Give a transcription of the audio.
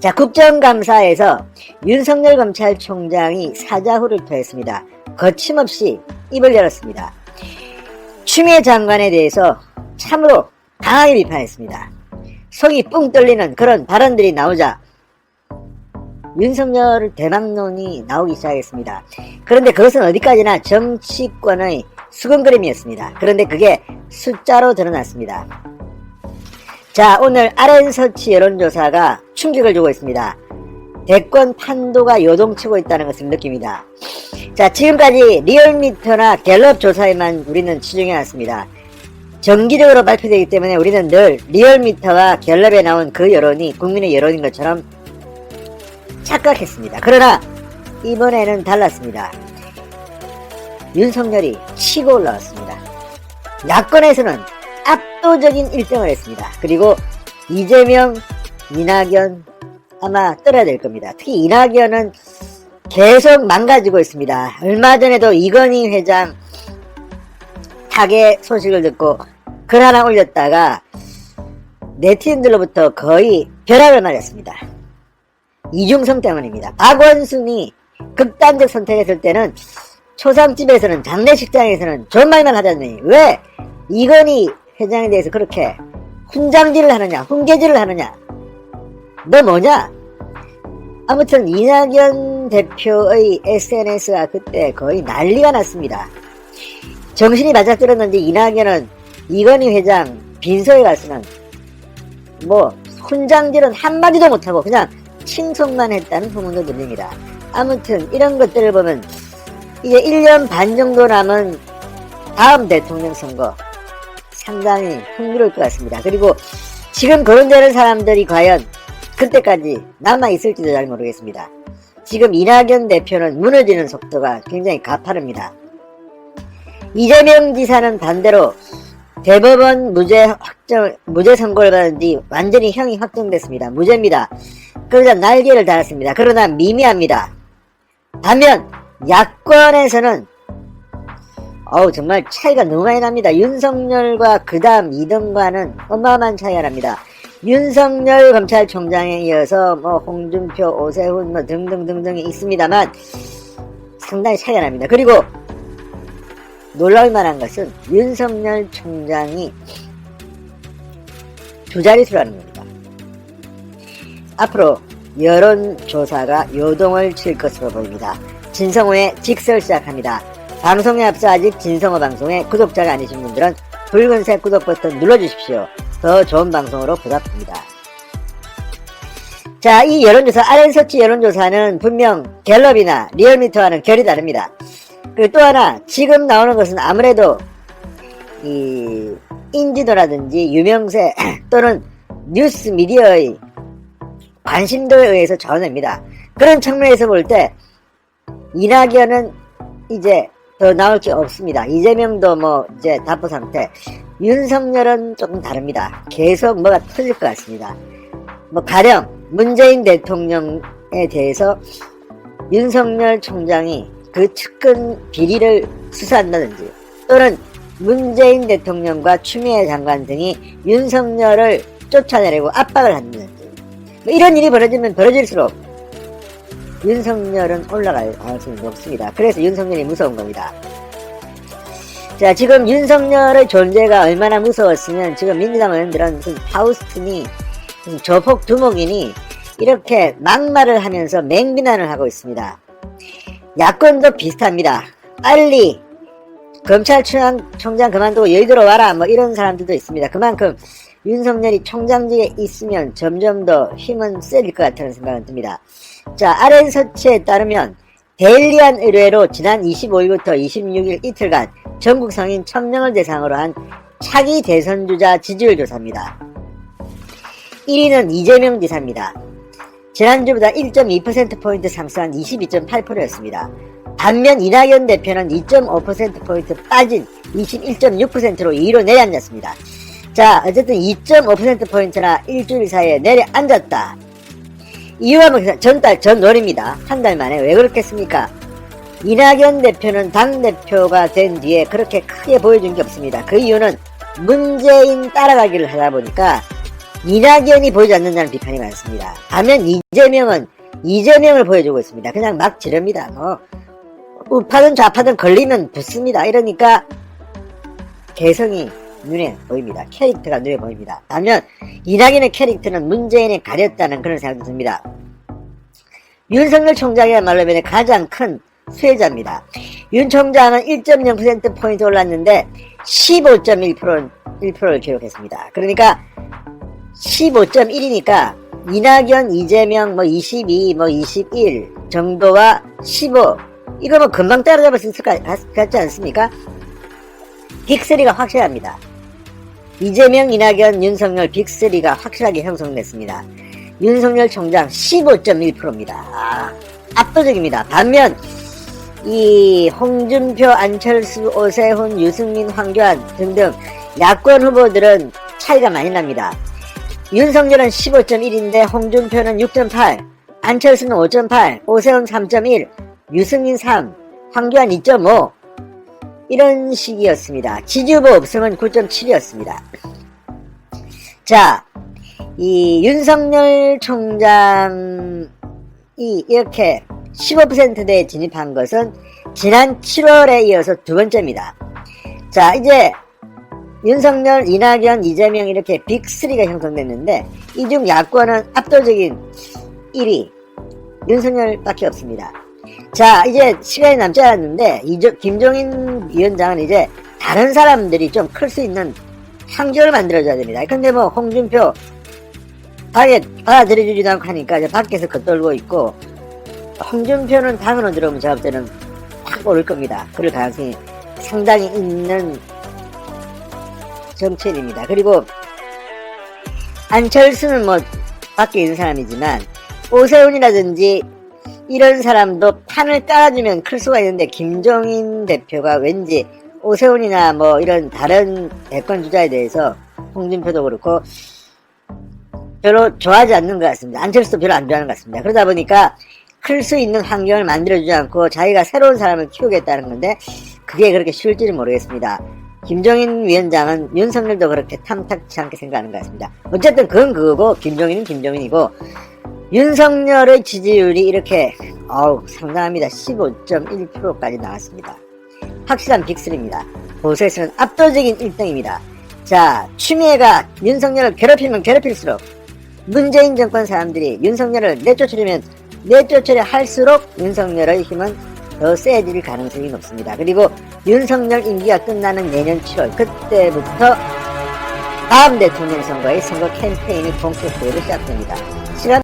자, 국정감사에서 윤석열 검찰총장이 사자후를 토했습니다. 거침없이 입을 열었습니다. 추미애 장관에 대해서 참으로 강하게 비판했습니다. 속이 뿡 뚫리는 그런 발언들이 나오자 윤석열 대망론이 나오기 시작했습니다. 그런데 그것은 어디까지나 정치권의 수근그림이었습니다. 그런데 그게 숫자로 드러났습니다. 자, 오늘 RN서치 여론조사가 충격을 주고 있습니다. 대권 판도가 요동치고 있다는 것을 느낍니다. 자, 지금까지 리얼미터나 갤럽 조사에만 우리는 치중해 왔습니다. 정기적으로 발표되기 때문에 우리는 늘 리얼미터와 갤럽에 나온 그 여론이 국민의 여론인 것처럼 착각했습니다. 그러나 이번에는 달랐습니다. 윤석열이 치고 올라왔습니다. 야권에서는 압도적인 1등을 했습니다. 그리고 이재명, 이낙연 아마 떨어야 될 겁니다. 특히 이낙연은 계속 망가지고 있습니다. 얼마 전에도 이건희 회장 타계 소식을 듣고 글 하나 올렸다가 네티즌들로부터 거의 벼락을 맞았습니다. 이중성 때문입니다. 박원순이 극단적 선택했을 때는 초상집에서는 장례식장에서는 말만 하잖니 왜 이건희 회장에 대해서 그렇게 훈장질을 하느냐 훈계질을 하느냐 너 뭐냐 아무튼 이낙연 대표의 SNS가 그때 거의 난리가 났습니다 정신이 바짝 들었는지 이낙연은 이건희 회장 빈소에 가서는 뭐 훈장질은 한마디도 못하고 그냥 칭송만 했다는 소문도 들립니다. 아무튼 이런 것들을 보면 이제 1년 반 정도 남은 다음 대통령 선거 상당히 흥미로울 것 같습니다. 그리고 지금 거론되는 사람들이 과연 그때까지 남아있을지도 잘 모르겠습니다. 지금 이낙연 대표는 무너지는 속도가 굉장히 가파릅니다. 이재명 지사는 반대로 대법원 무죄 확정, 무죄 선고를 받은 뒤 완전히 형이 확정됐습니다. 무죄입니다. 그러자 날개를 달았습니다. 그러나 미미합니다. 반면 야권에서는 어우 정말 차이가 너무 많이 납니다. 윤석열과 그 다음 2등과는 어마어마한 차이가 납니다. 윤석열 검찰총장에 이어서 뭐 홍준표, 오세훈 뭐 등등등등이 있습니다만 상당히 차이가 납니다. 그리고 놀라울 만한 것은 윤석열 총장이 두 자릿수라는 겁니다. 앞으로 여론조사가 요동을 칠 것으로 보입니다. 진성호의 직설 시작합니다. 방송에 앞서 아직 진성호 방송의 구독자가 아니신 분들은 붉은색 구독 버튼 눌러주십시오. 더 좋은 방송으로 보답합니다. 자, 이 여론조사, RN서치 여론조사는 분명 갤럽이나 리얼미터와는 결이 다릅니다. 그리고 또 하나, 지금 나오는 것은 아무래도 이 인지도라든지 유명세 또는 뉴스 미디어의 관심도에 의해서 전합니다. 그런 측면에서 볼 때 이낙연은 이제 더 나올 게 없습니다. 이재명도 뭐 이제 답보 상태. 윤석열은 조금 다릅니다. 계속 뭐가 터질 것 같습니다. 뭐 가령 문재인 대통령에 대해서 윤석열 총장이 그 측근 비리를 수사한다든지 또는 문재인 대통령과 추미애 장관 등이 윤석열을 쫓아내려고 압박을 한다든지 뭐 이런 일이 벌어지면 벌어질수록 윤석열은 올라갈 가능성이 높습니다. 그래서 윤석열이 무서운 겁니다. 자, 지금 윤석열의 존재가 얼마나 무서웠으면 지금 민주당 의원들은 무슨 파우스틴이 무슨 조폭 두목이니 이렇게 막말을 하면서 맹비난을 하고 있습니다. 야권도 비슷합니다. 빨리 검찰총장 그만두고 여의도로 와라 뭐 이런 사람들도 있습니다. 그만큼 윤석열이 총장직에 있으면 점점 더 힘은 세질 것 같다는 생각은 듭니다. 자, RN서치에 따르면 데일리안 의뢰로 지난 25일부터 26일 이틀간 전국 성인 1000명을 대상으로 한 차기 대선주자 지지율 조사입니다. 1위는 이재명 지사입니다. 지난주보다 1.2%포인트 상승한 22.8%였습니다. 반면 이낙연 대표는 2.5%포인트 빠진 21.6%로 2위로 내려앉았습니다. 자, 어쨌든 2.5%포인트나 일주일 사이에 내려앉았다. 이유가 뭐 전달 전월입니다. 한 달 만에 왜 그렇겠습니까? 이낙연 대표는 당대표가 된 뒤에 그렇게 크게 보여준 게 없습니다. 그 이유는 문재인 따라가기를 하다 보니까 이낙연이 보이지 않는다는 비판이 많습니다. 반면 이재명은 이재명을 보여주고 있습니다. 그냥 막 지릅니다. 뭐 우파든 좌파든 걸리면 붙습니다. 이러니까 개성이 눈에 보입니다. 캐릭터가 눈에 보입니다. 반면 이낙연의 캐릭터는 문재인에 가렸다는 그런 생각이 듭니다. 윤석열 총장이야말로 가장 큰 수혜자입니다. 윤 총장은 1.0%포인트 올랐는데 15.1%를 1%를 기록했습니다. 그러니까 15.1이니까 이낙연, 이재명 뭐 22, 뭐 21 정도와 15 이거 뭐 금방 따라잡을 수 있을 것 같- 같지 않습니까? 빅3가 확실합니다. 이재명, 이낙연, 윤석열 빅3가 확실하게 형성됐습니다. 윤석열 총장 15.1%입니다. 아, 압도적입니다. 반면 이 홍준표, 안철수, 오세훈, 유승민, 황교안 등등 야권 후보들은 차이가 많이 납니다. 윤석열은 15.1인데 홍준표는 6.8, 안철수는 5.8, 오세훈 3.1, 유승민 3, 황교안 2.5 이런 식이었습니다. 지지후보 없으면 9.7이었습니다. 자, 이 윤석열 총장이 이렇게 15%대에 진입한 것은 지난 7월에 이어서 두 번째입니다. 자, 이제 윤석열, 이낙연, 이재명 이렇게 빅3가 형성됐는데 이 중 야권은 압도적인 1위 윤석열밖에 없습니다. 자, 이제 시간이 남지 않았는데 이저, 김종인 위원장은 이제 다른 사람들이 좀 클 수 있는 환경을 만들어줘야 됩니다. 근데 뭐 홍준표 당에 받아들여주지도 않고 하니까 이제 밖에서 겉돌고 있고 홍준표는 당으로 들어오면 제가 볼 때는 확 오를 겁니다. 그럴 가능성이 상당히 있는 정치인입니다. 그리고 안철수는 뭐 밖에 있는 사람이지만 오세훈이라든지 이런 사람도 판을 깔아주면 클 수가 있는데 김종인 대표가 왠지 오세훈이나 뭐 이런 다른 대권 주자에 대해서 홍준표도 그렇고 별로 좋아하지 않는 것 같습니다. 안철수도 별로 안 좋아하는 것 같습니다. 그러다 보니까 클 수 있는 환경을 만들어주지 않고 자기가 새로운 사람을 키우겠다는 건데 그게 그렇게 쉬울지는 모르겠습니다. 김종인 위원장은 윤석열도 그렇게 탐탁치 않게 생각하는 것 같습니다. 어쨌든 그건 그거고 김종인은 김종인이고 윤석열의 지지율이 이렇게 어우 상당합니다. 15.1%까지 나왔습니다. 확실한 빅3입니다. 보수에서는 압도적인 1등입니다. 자, 추미애가 윤석열을 괴롭히면 괴롭힐수록 문재인 정권 사람들이 윤석열을 내쫓으려면 내쫓으려 할수록 윤석열의 힘은 더 세질 가능성이 높습니다. 그리고 윤석열 임기가 끝나는 내년 7월 그때부터 다음 대통령 선거의 선거 캠페인이 본격적으로 시작됩니다. 시간